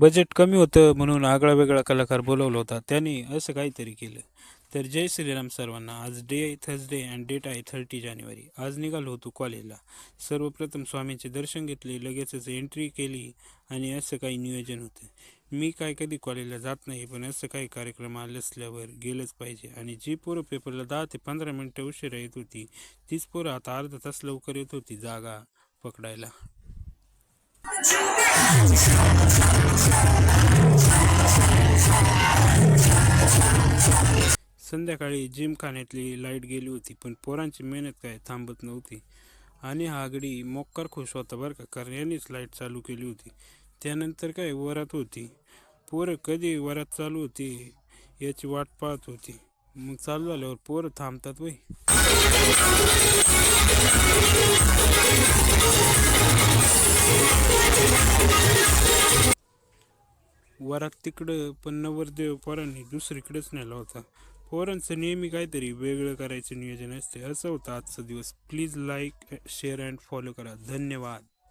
Budget कमी होतं म्हणून आगळा वेगळा कलाकार बोलवला होता. त्याने असं काहीतरी केलं. तर जय श्रीराम सर्वांना. आज डे आहे थर्सडे अँड डेट आहे थर्टी जानेवारी. आज निघालो होतो कॉलेजला. सर्वप्रथम स्वामींचे दर्शन घेतले लगेचच एंट्री केली आणि असं काही नियोजन होतं. मी काय कधी कॉलेजला जात नाही पण असं काही कार्यक्रम आले असल्यावर गेलंच पाहिजे. आणि जी पोरं पेपरला दहा ते पंधरा मिनटं उशिरा येत होती तीच पोरं आता अर्धा तास लवकर येत होती जागा पकडायला. संध्याकाळी जिमखान्यातली लाइट गेली होती पण पोरांची मेहनत काय थांबत नव्हती. आणि हागडी मोक्कर खुश होता बरं का कारण यांनीच लाइट चालू केली होती. त्यानंतर काय वरात होती. पोरं कधी वरात चालू होती याची वाट पाहत होती. मग चालू झाल्यावर पोरं थांबतात वय. वरात तिकडं पण नवरदेव पोरांनी दुसरीकडेच नेला होता. पोरांचं नेहमी काहीतरी वेगळं करायचं नियोजन असते असं होतं आजचा दिवस. Please like share and follow करा. धन्यवाद.